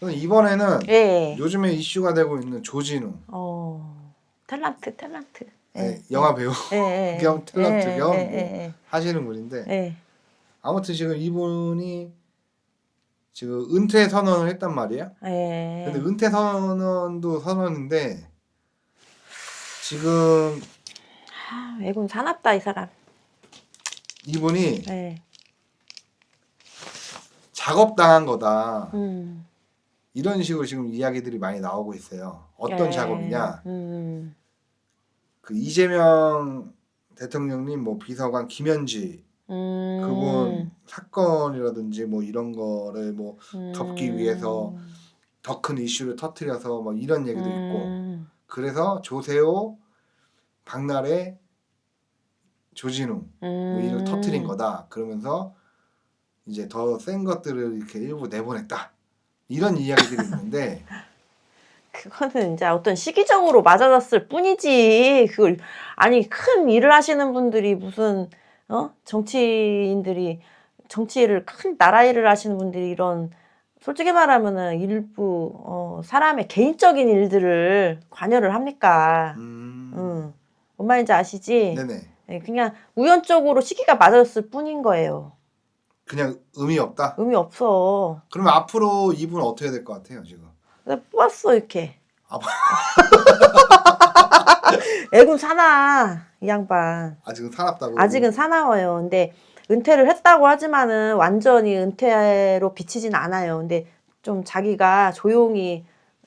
이번에는 예. 요즘에 이슈가 되고 있는 조진우 어. 탤런트, 탤런트. 네, 영화 배우 예, 예. 겸 탤런트 예, 겸 예, 뭐 예, 하시는 분인데 예. 예. 아무튼 지금 이분이 지금 은퇴 선언을 했단 말이에요. 예. 근데 은퇴 선언도 선언인데 지금 아, 외군 사납다 이 사람. 이분이 예. 작업 당한 거다 음. 이런 식으로 지금 이야기들이 많이 나오고 있어요. 어떤 예. 작업이냐? 음. 그 이재명 대통령님 뭐 비서관 김현지 음. 그분 사건이라든지 뭐 이런 거를 뭐 덮기 위해서 더 큰 이슈를 터트려서 뭐 이런 얘기도 있고 음. 그래서 조세호, 박나래, 조진우 뭐 이런 음. 터트린 거다. 그러면서 이제 더 센 것들을 이렇게 일부 내보냈다. 이런 이야기들이 있는데 그거는 이제 어떤 시기적으로 맞아졌을 뿐이지. 그걸 아니 큰 일을 하시는 분들이 무슨 어 정치인들이 정치를 큰 나라 일을 하시는 분들이 이런 솔직히 말하면은 일부 어 사람의 개인적인 일들을 관여를 합니까? 음, 응. 뭔 말인지 아시지? 네네 예, 그냥 우연적으로 시기가 맞아졌을 뿐인 거예요. 그냥 의미 없다. 의미 없어. 그러면 앞으로 이분 어떻게 될 것 같아요 지금? 내가 뽑았어 이렇게. 아, 애군 사나 이 양반. 아직은 살았다고. 아직은 사나워요. 근데 은퇴를 했다고 하지만은 완전히 은퇴로 비치진 않아요. 근데 좀 자기가 조용히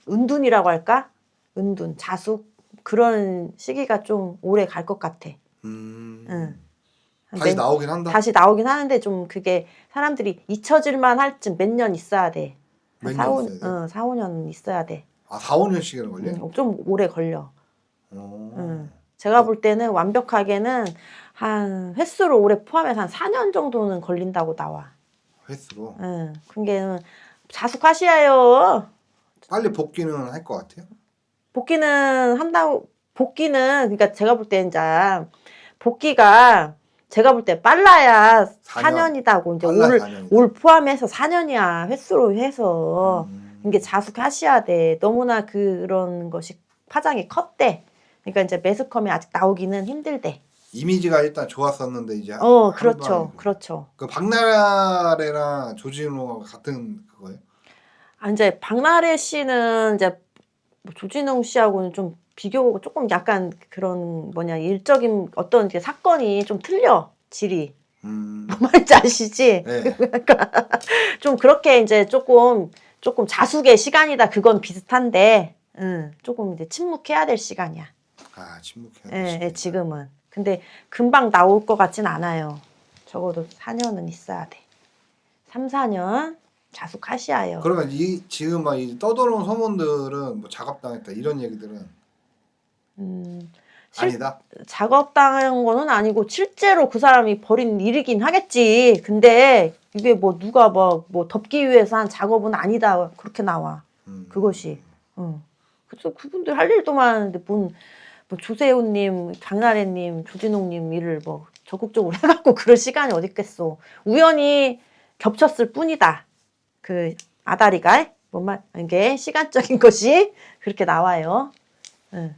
은둔이라고 할까? 은둔, 자숙 그런 시기가 좀 오래 갈 것 같아. 음, 응. 다시 내- 나오긴 한다. 다시 나오긴 하는데 좀 그게 사람들이 잊혀질만 할 쯤 몇 년 있어야 돼. 몇 4, 년 5, 있어야 돼? 응, 4, 5년 있어야 돼. 아 4, 5년씩이나 걸려? 응, 좀 오래 걸려. 어. 응. 제가 볼 때는 완벽하게는 한 횟수로 올해 포함해서 한 4년 정도는 걸린다고 나와. 횟수로 응. 그게 자숙하시야요. 빨리 복귀는 할 것 같아요. 복귀는 한다고 복귀는 그러니까 제가 볼 때 이제 복귀가 제가 볼 때 빨라야 4년. 4년이다고 이제 빨라 올, 4년이다. 올 포함해서 4년이야 횟수로 해서 음. 이게 자숙하셔야 돼. 너무나 그런 것이 파장이 컸대. 그러니까 이제 매스컴이 아직 나오기는 힘들대. 이미지가 일단 좋았었는데 이제 어, 한 그렇죠. 그렇죠. 그 박나래랑 조진우가 같은 그거예요? 아, 이제 박나래 씨는 이제 뭐 조진웅 씨하고는 좀 비교 조금 약간 그런 뭐냐 일적인 어떤 이제 사건이 좀 틀려 질이 음. 뭔 말인지 아시지? 네. 좀 그렇게 이제 조금 조금 자숙의 시간이다 그건 비슷한데, 응, 조금 이제 침묵해야 될 시간이야. 아 침묵해야 예, 돼. 예, 지금은. 근데 금방 나올 것 같진 않아요. 적어도 4년은 있어야 돼. 3, 4년 자숙하시아요. 그러면 이 지금 막 이 떠도는 소문들은 뭐 작업당했다 이런 얘기들은 음, 실- 아니다. 작업당한 거는 아니고 실제로 그 사람이 벌인 일이긴 하겠지. 근데 이게 뭐 누가 뭐, 뭐 덮기 위해서 한 작업은 아니다. 그렇게 나와. 음. 그것이. 응. 그래서 그분들 할 일도 많은데 뭔, 뭐 조세호님, 장나래님, 조진웅님 일을 뭐 적극적으로 해갖고 그럴 시간이 어디 있겠어. 우연히 겹쳤을 뿐이다. 그 아다리가 뭔 말, 이게 시간적인 것이 그렇게 나와요. 응.